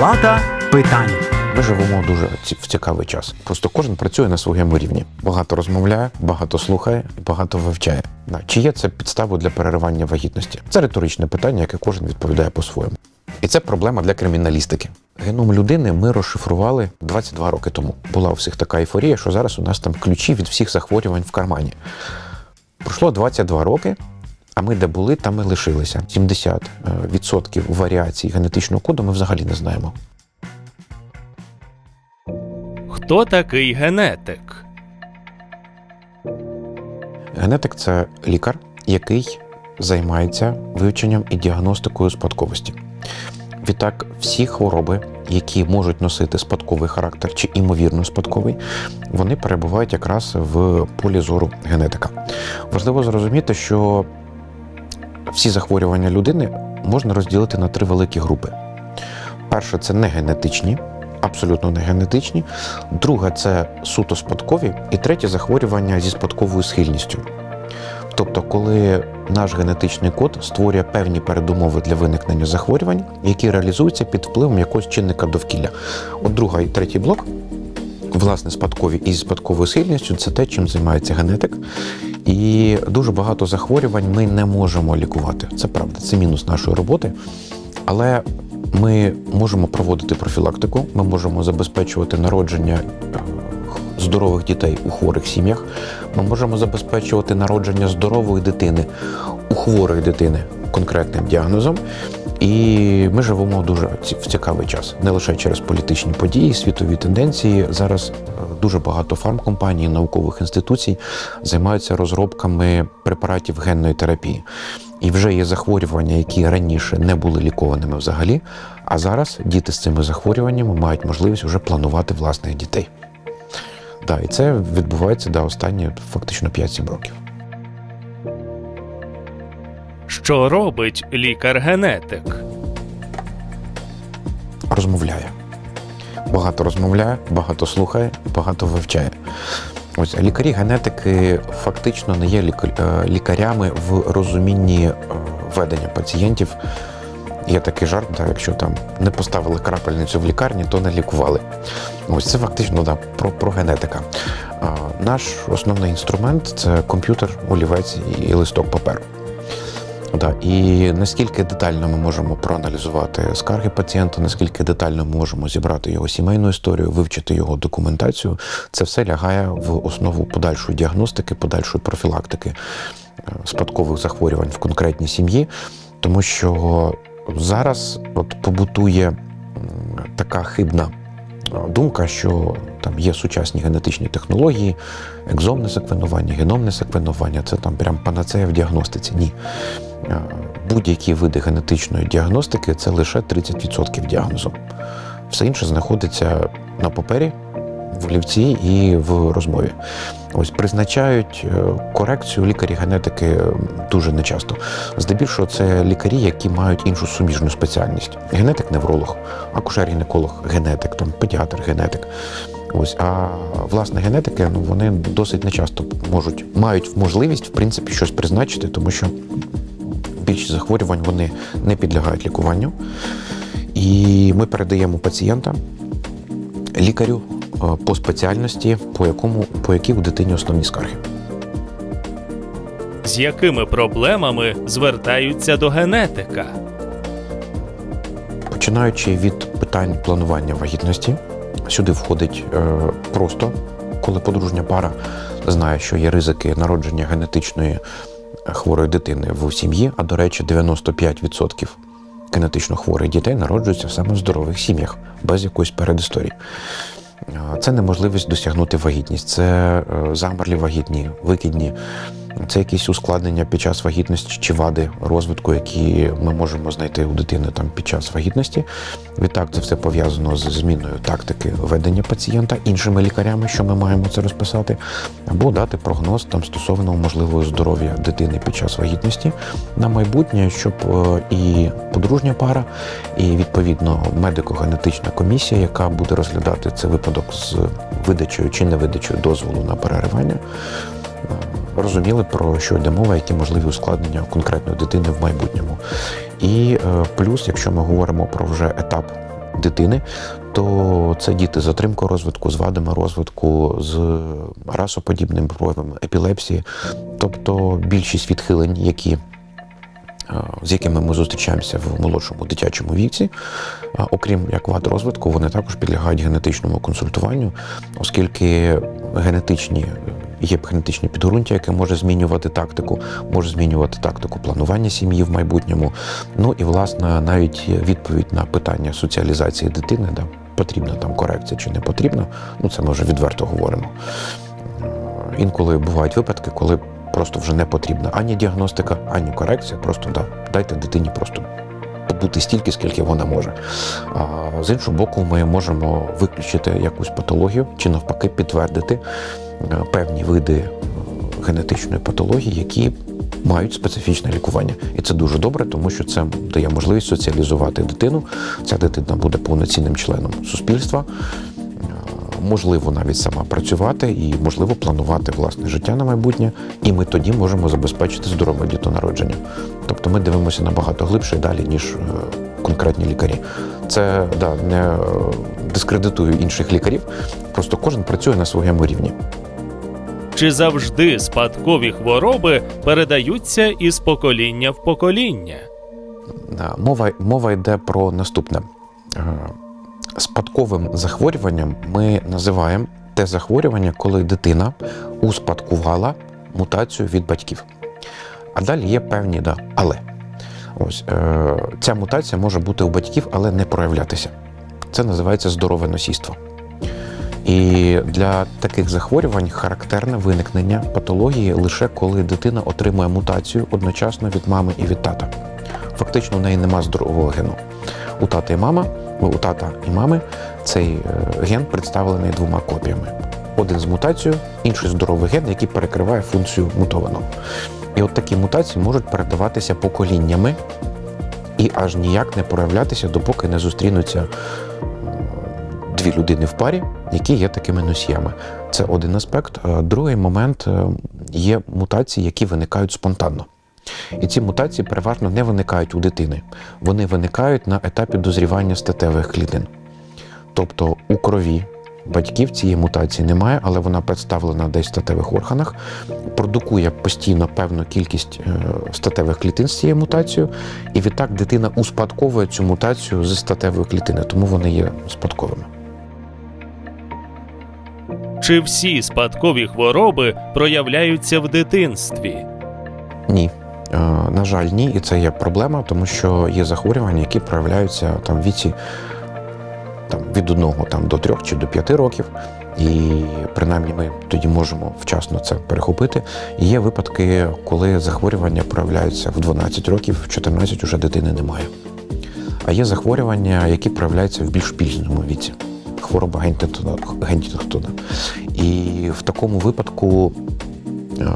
Палата питань. Ми живемо дуже в цікавий час. Просто кожен працює на своєму рівні. Багато розмовляє, багато слухає і багато вивчає. Чи є це підставою для переривання вагітності? Це риторичне питання, яке кожен відповідає по-своєму. І це проблема для криміналістики. Геном людини ми розшифрували 22 роки тому. Була у всіх така ейфорія, що зараз у нас там ключі від всіх захворювань в кармані. Пройшло 22 роки, а ми де були, там і лишилися. 70% варіацій генетичного коду ми взагалі не знаємо. Хто такий генетик? Генетик це лікар, який займається вивченням і діагностикою спадковості. Відтак, всі хвороби, які можуть носити спадковий характер чи імовірно спадковий, вони перебувають якраз в полі зору генетика. Важливо зрозуміти, що всі захворювання людини можна розділити на три великі групи. Перше це не генетичні, абсолютно не генетичні. Друге це суто спадкові, і третє захворювання зі спадковою схильністю. Тобто, коли наш генетичний код створює певні передумови для виникнення захворювань, які реалізуються під впливом якогось чинника довкілля. От другий і третій блок, власне, спадкові і зі спадковою схильністю, це те, чим займається генетик. І дуже багато захворювань ми не можемо лікувати. Це правда, це мінус нашої роботи. Але ми можемо проводити профілактику, ми можемо забезпечувати народження е, здорових дітей у хворих сім'ях. Ми можемо забезпечувати народження здорової дитини у хворої дитини конкретним діагнозом. І ми живемо дуже в цікавий час, не лише через політичні події, світові тенденції. Зараз е, дуже багато фармкомпаній, наукових інституцій займаються розробками препаратів генної терапії. І вже є захворювання, які раніше не були лікованими взагалі. А зараз діти з цими захворюваннями мають можливість вже планувати власних дітей. Да, і це відбувається да, останні фактично 5-7 років. Що робить лікар-генетик? Розмовляє. Багато розмовляє, багато слухає, багато вивчає. Ось лікарі-генетики фактично не є е, лікарями в розумінні е, ведення пацієнтів. Є такий жарт, да, якщо там не поставили крапельницю в лікарні, то не лікували. Ось це фактично да, про, про генетика. А, наш основний інструмент це комп'ютер, олівець і листок паперу. Да, і наскільки детально ми можемо проаналізувати скарги пацієнта, наскільки детально ми можемо зібрати його сімейну історію, вивчити його документацію, це все лягає в основу подальшої діагностики, подальшої профілактики е, спадкових захворювань в конкретній сім'ї, тому що зараз от побутує така хибна е, думка, що там є сучасні генетичні технології, екзомне секвенування, геномне секвенування це там прям панацея в діагностиці. Ні. Е, Будь-які види генетичної діагностики це лише 30% діагнозу. Все інше знаходиться на папері, в олівці і в розмові. Ось призначають е, корекцію лікарі генетики е, дуже нечасто. Здебільшого це лікарі, які мають іншу суміжну спеціальність: генетик-невролог, акушер-гінеколог, генетик, там педіатр, генетик. Ось, а власне генетики, ну вони досить нечасто можуть мають можливість в принципі щось призначити, тому що більшість захворювань вони не підлягають лікуванню. І ми передаємо пацієнта лікарю е, по спеціальності, по якому по якій у дитині основні скарги. З якими проблемами звертаються до генетика? Починаючи від питань планування вагітності, сюди входить е, просто, коли подружня пара знає, що є ризики народження генетичної хворої дитини в сім'ї, а до речі, 95% генетично хворих дітей народжуються саме в здорових сім'ях, без якоїсь передісторії. Це неможливість досягнути вагітність, це е, замерлі вагітні, викидні, це якісь ускладнення під час вагітності чи вади розвитку, які ми можемо знайти у дитини там під час вагітності. Відтак, це все пов'язано з зміною тактики ведення пацієнта іншими лікарями, що ми маємо це розписати, або дати прогноз там стосовно можливого здоров'я дитини під час вагітності на майбутнє, щоб е, і подружня пара, і відповідно медико-генетична комісія, яка буде розглядати цей випадок з видачею чи невидачею дозволу на переривання, е, розуміли про що йде мова, які можливі ускладнення конкретної дитини в майбутньому. І е, плюс, якщо ми говоримо про вже етап дитини, то це діти з затримкою розвитку, з вадами розвитку, з расоподібними проявами епілепсії, тобто більшість відхилень, які е, з якими ми зустрічаємося в молодшому дитячому віці, окрім як вад розвитку, вони також підлягають генетичному консультуванню, оскільки генетичні є генетичні підґрунтя, яке може змінювати тактику, може змінювати тактику планування сім'ї в майбутньому. Ну і власне навіть відповідь на питання соціалізації дитини, да, потрібна там корекція чи не потрібна. Ну це ми вже відверто говоримо. Інколи бувають випадки, коли просто вже не потрібна ані діагностика, ані корекція. Просто да, дайте дитині просто побути стільки, скільки вона може. А з іншого боку, ми можемо виключити якусь патологію чи навпаки підтвердити певні види е, генетичної патології, які мають специфічне лікування. І це дуже добре, тому що це дає можливість соціалізувати дитину. Ця дитина буде повноцінним членом суспільства. Е, Можливо, навіть сама працювати і можливо планувати власне життя на майбутнє, і ми тоді можемо забезпечити здорове дітонародження. Тобто ми дивимося набагато глибше і далі, ніж е, конкретні лікарі. Це да, не е, дискредитую інших лікарів, просто кожен працює на своєму рівні. Чи завжди спадкові хвороби передаються із покоління в покоління? Мова, мова йде про наступне. Е, Спадковим захворюванням ми називаємо те захворювання, коли дитина успадкувала мутацію від батьків. А далі є певні да, але. Ось е, ця мутація може бути у батьків, але не проявлятися. Це називається здорове носійство. І для таких захворювань характерне виникнення патології лише коли дитина отримує мутацію одночасно від мами і від тата. Фактично, в неї нема здорового гену. У тата і мама, у тата і мами цей е, ген представлений двома копіями. Один з мутацією, інший здоровий ген, який перекриває функцію мутованого. І от такі мутації можуть передаватися поколіннями і аж ніяк не проявлятися, допоки не зустрінуться дві людини в парі, які є такими носіями. Це один аспект. Е, Другий момент е, є мутації, які виникають спонтанно. І ці мутації переважно не виникають у дитини. Вони виникають на етапі дозрівання статевих клітин. Тобто у крові батьків цієї мутації немає, але вона представлена десь в статевих органах, продукує постійно певну кількість е, статевих клітин з цією мутацією, і відтак дитина успадковує цю мутацію зі статевої клітини, тому вони є спадковими. Чи всі спадкові хвороби проявляються в дитинстві? Ні. На жаль, ні, і це є проблема, тому що є захворювання, які проявляються там в віці там, від одного там, до трьох чи до п'яти років. І принаймні ми тоді можемо вчасно це перехопити. І є випадки, коли захворювання проявляються в 12 років, в 14 уже дитини немає. А є захворювання, які проявляються в більш пізньому віці. Хвороба. Гентінгтона. І в такому випадку е,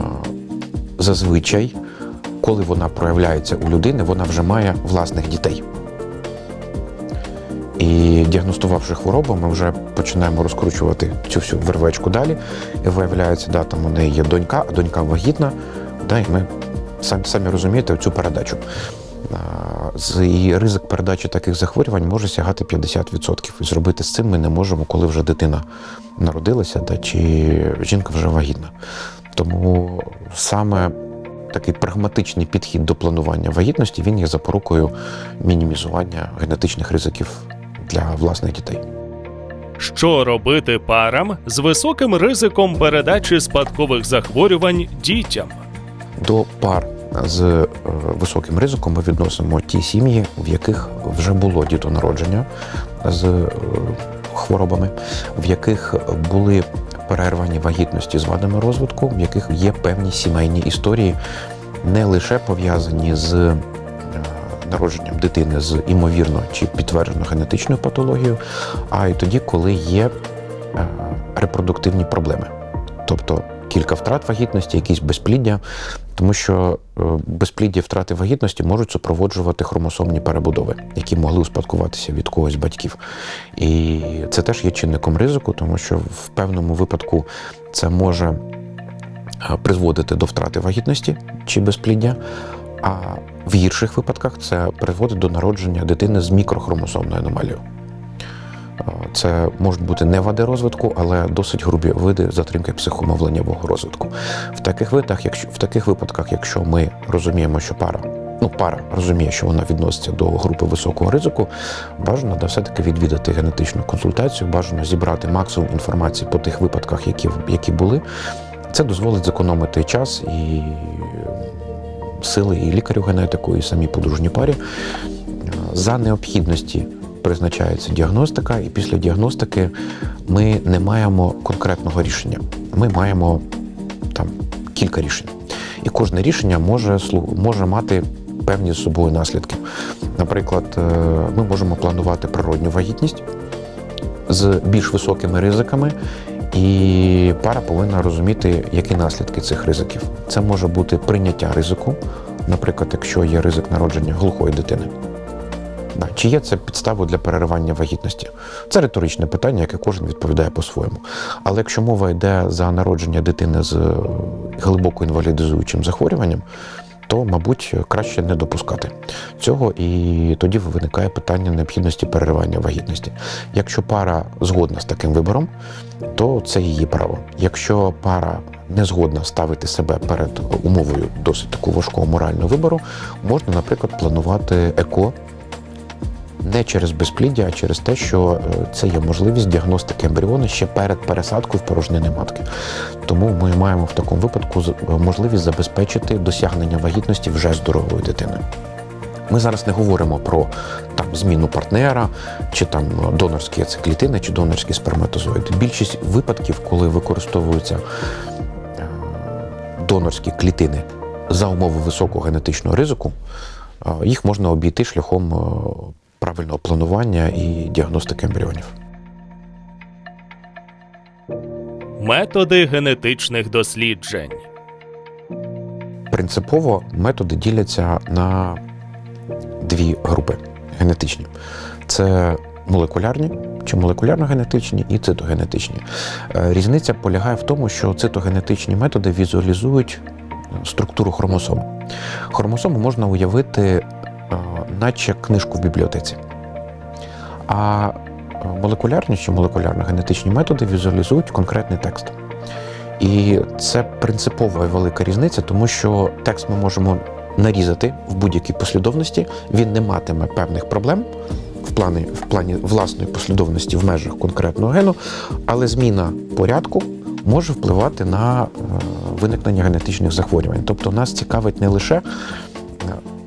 зазвичай, коли вона проявляється у людини, вона вже має власних дітей. І діагностувавши хворобу, ми вже починаємо розкручувати цю всю вервечку далі. І виявляється, да, там у неї є донька, а донька вагітна. Да, і ми самі, самі розумієте цю передачу. І ризик передачі таких захворювань може сягати 50%. І зробити з цим ми не можемо, коли вже дитина народилася, да, чи жінка вже вагітна. Тому саме такий прагматичний підхід до планування вагітності він є запорукою мінімізування генетичних ризиків для власних дітей. Що робити парам з високим ризиком передачі спадкових захворювань дітям? До пар з е, високим ризиком ми відносимо ті сім'ї, в яких вже було дітонародження з е, хворобами, в яких були перервані вагітності з вадами розвитку, в яких є певні сімейні історії, не лише пов'язані з е, народженням дитини з імовірно чи підтверджено генетичною патологією, а й тоді, коли є репродуктивні проблеми. Тобто кілька втрат вагітності, якісь безпліддя, тому що е, безпліддя втрати вагітності можуть супроводжувати хромосомні перебудови, які могли успадкуватися від когось батьків. І це теж є чинником ризику, тому що в певному випадку це може е, призводити до втрати вагітності чи безпліддя. А в гірших випадках це призводить до народження дитини з мікрохромосомною аномалією. Це можуть бути не вади розвитку, але досить грубі види затримки психомовленнєвого розвитку. В таких видах, якщо в таких випадках, якщо ми розуміємо, що пара, ну пара розуміє, що вона відноситься до групи високого ризику, бажано да все-таки відвідати генетичну консультацію, бажано зібрати максимум інформації по тих випадках, які, які були. Це дозволить зекономити час і сили і лікарю-генетику, і самій подружній парі. За необхідності призначається діагностика, і після діагностики ми не маємо конкретного рішення. Ми маємо там кілька рішень. І кожне рішення може, може мати певні з собою наслідки. Наприклад, е, ми можемо планувати природню вагітність з більш високими ризиками, і пара повинна розуміти, які наслідки цих ризиків. Це може бути прийняття ризику, наприклад, якщо є ризик народження глухої дитини. Чи є це підставою для переривання вагітності? Це риторичне питання, яке кожен відповідає по-своєму. Але якщо мова йде за народження дитини з е, глибоко інвалідизуючим захворюванням, то, мабуть, краще не допускати цього, і тоді виникає питання необхідності переривання вагітності. Якщо пара згодна з таким вибором, то це її право. Якщо пара не згодна ставити себе перед умовою досить такого важкого морального вибору, можна, наприклад, планувати еко не через безпліддя, а через те, що е, це є можливість діагностики ембріону ще перед пересадкою в порожнини матки. Тому ми маємо в такому випадку можливість забезпечити досягнення вагітності вже здоровою дитиною. Ми зараз не говоримо про там зміну партнера, чи там донорські яйцеклітини, чи донорські сперматозоїди. Більшість випадків, коли використовуються е, донорські клітини за умови високого генетичного ризику, е, їх можна обійти шляхом е, правильного планування і діагностики ембріонів. Методи генетичних досліджень. Принципово методи діляться на дві групи генетичні: це молекулярні чи молекулярно-генетичні і цитогенетичні. Е, Різниця полягає в тому, що цитогенетичні методи візуалізують структуру хромосом. Хромосому можна уявити, наче книжку в бібліотеці. А е, молекулярні чи молекулярно-генетичні методи візуалізують конкретний текст. І це принципова і велика різниця, тому що текст ми можемо нарізати в будь-якій послідовності, він не матиме певних проблем в плані, в плані власної послідовності в межах конкретного гену, але зміна порядку може впливати на е, виникнення генетичних захворювань. Тобто нас цікавить не лише е,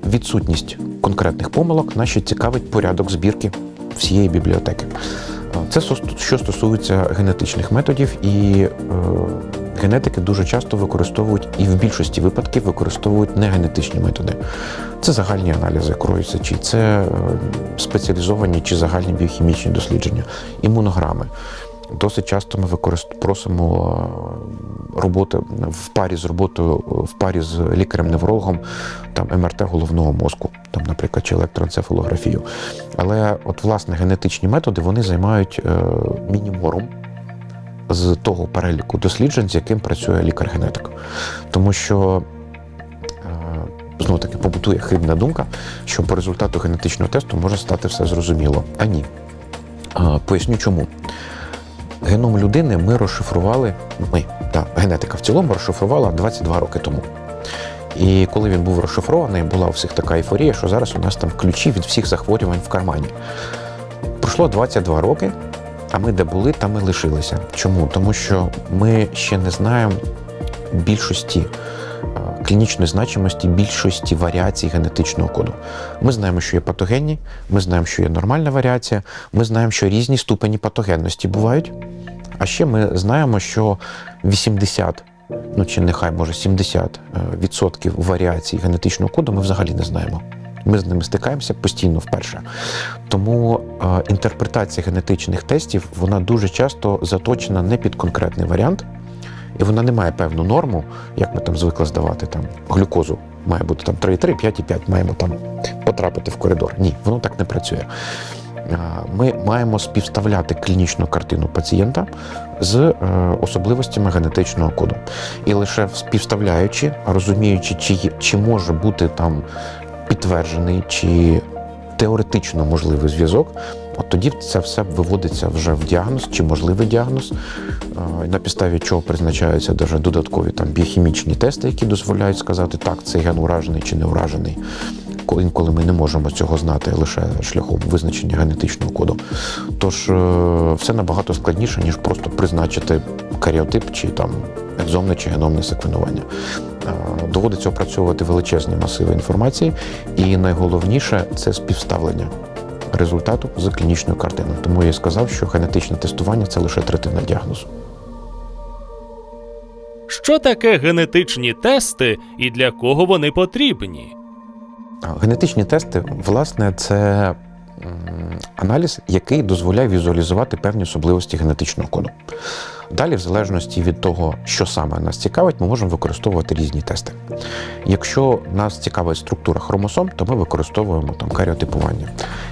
відсутність конкретних помилок, нас ще цікавить порядок збірки всієї бібліотеки. Це що стосується генетичних методів, і е, генетики дуже часто використовують і в більшості випадків використовують негенетичні методи. Це загальні аналізи крові сечі, це е, спеціалізовані чи загальні біохімічні дослідження, імунограми. Досить часто ми просимо е, роботи в парі з роботою, в парі з лікарем-неврологом, там МРТ головного мозку, там, наприклад, чи електроенцефалографію. Але от власне генетичні методи вони займають е, мініморум з того переліку досліджень, з яким працює лікар-генетик. Тому що знову таки побутує хибна думка, що по результату генетичного тесту може стати все зрозуміло. А ні. Поясню чому. Геном людини ми розшифрували, ми, та генетика в цілому розшифрувала 22 роки тому. І коли він був розшифрований, була у всіх така ейфорія, що зараз у нас там ключі від всіх захворювань в кармані. Пройшло 22 роки, а ми де були, там і лишилися. Чому? Тому що ми ще не знаємо більшості клінічної значимості більшості варіацій генетичного коду. Ми знаємо, що є патогенні, ми знаємо, що є нормальна варіація, ми знаємо, що різні ступені патогенності бувають. А ще ми знаємо, що 80, ну чи нехай може 70 е, відсотків варіацій генетичного коду ми взагалі не знаємо. Ми з ними стикаємося постійно вперше. Тому е, інтерпретація генетичних тестів вона дуже часто заточена не під конкретний варіант, і вона не має певну норму, як ми там звикли здавати там глюкозу. Має бути там 3,3, 5,5, маємо там потрапити в коридор. Ні, воно так не працює. Ми маємо співставляти клінічну картину пацієнта з е, особливостями генетичного коду. І лише співставляючи, розуміючи, чи, чи може бути там підтверджений чи теоретично можливий зв'язок, От тоді це все виводиться вже в діагноз чи можливий діагноз, е, на підставі чого призначаються даже додаткові там біохімічні тести, які дозволяють сказати, так, цей ген уражений чи не уражений. Коли- Інколи ми не можемо цього знати лише шляхом визначення генетичного коду. Тож е, все набагато складніше, ніж просто призначити каріотип чи там екзомне чи геномне секвенування. Е, Доводиться опрацьовувати величезні масиви інформації, і найголовніше це співставлення результату з клінічною картиною. Тому я сказав, що генетичне тестування це лише третина діагнозу. Що таке генетичні тести і для кого вони потрібні? Генетичні тести, власне, це аналіз, який дозволяє візуалізувати певні особливості генетичного коду. Далі, в залежності від того, що саме нас цікавить, ми можемо використовувати різні тести. Якщо нас цікавить структура хромосом, то ми використовуємо там каріотипування.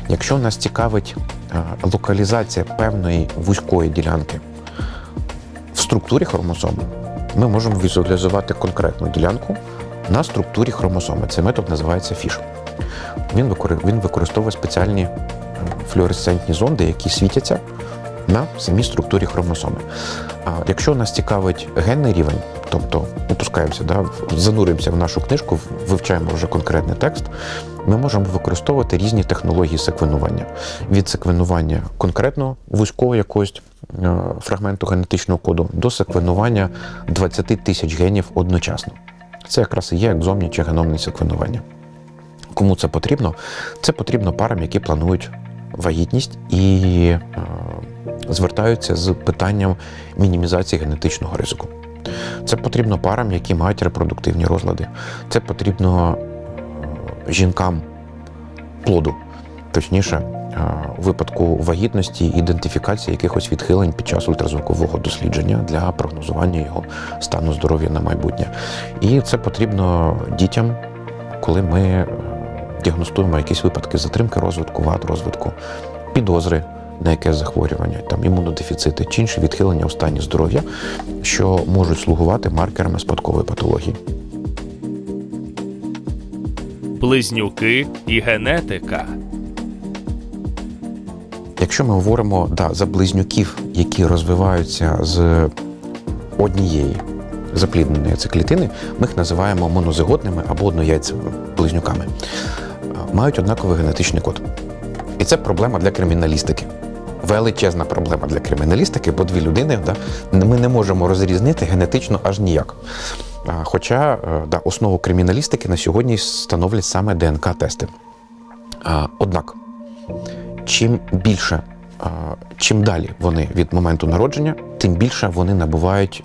Якщо нас цікавить е, локалізація певної вузької ділянки в структурі хромосоми, ми можемо візуалізувати конкретну ділянку на структурі хромосоми. Цей метод називається фіш. Він, використовує спеціальні е, флуоресцентні зонди, які світяться на самій структурі хромосоми. А якщо нас цікавить генний рівень, тобто опускаємося, да, зануримося в нашу книжку, вивчаємо вже конкретний текст, ми можемо використовувати різні технології секвенування. Від секвенування конкретного вузького якогось е, фрагменту генетичного коду до секвенування 20 тисяч генів одночасно. Це якраз і є екзомні чи геномне секвенування. Кому це потрібно? Це потрібно парам, які планують вагітність і е, звертаються з питанням мінімізації генетичного ризику. Це потрібно парам, які мають репродуктивні розлади. Це потрібно е, жінкам плоду, точніше, е, у випадку вагітності, ідентифікації якихось відхилень під час ультразвукового дослідження для прогнозування його стану здоров'я на майбутнє. І це потрібно дітям, коли ми е, діагностуємо якісь випадки затримки розвитку, вад розвитку, підозри на якесь захворювання, там імунодефіцити чи інші відхилення у стані здоров'я, що можуть слугувати маркерами спадкової патології. Близнюки і генетика. Якщо ми говоримо да, за близнюків, які розвиваються з однієї заплідненої яйцеклітини, ми їх називаємо монозиготними або однояйцевими близнюками. Мають однаковий генетичний код. І це проблема для криміналістики. Величезна проблема для криміналістики, бо дві людини да, ми не можемо розрізнити генетично аж ніяк. Хоча е, да, основу криміналістики на сьогодні становлять саме ДНК-тести. Однак, чим більше, чим далі вони від моменту народження, тим більше вони набувають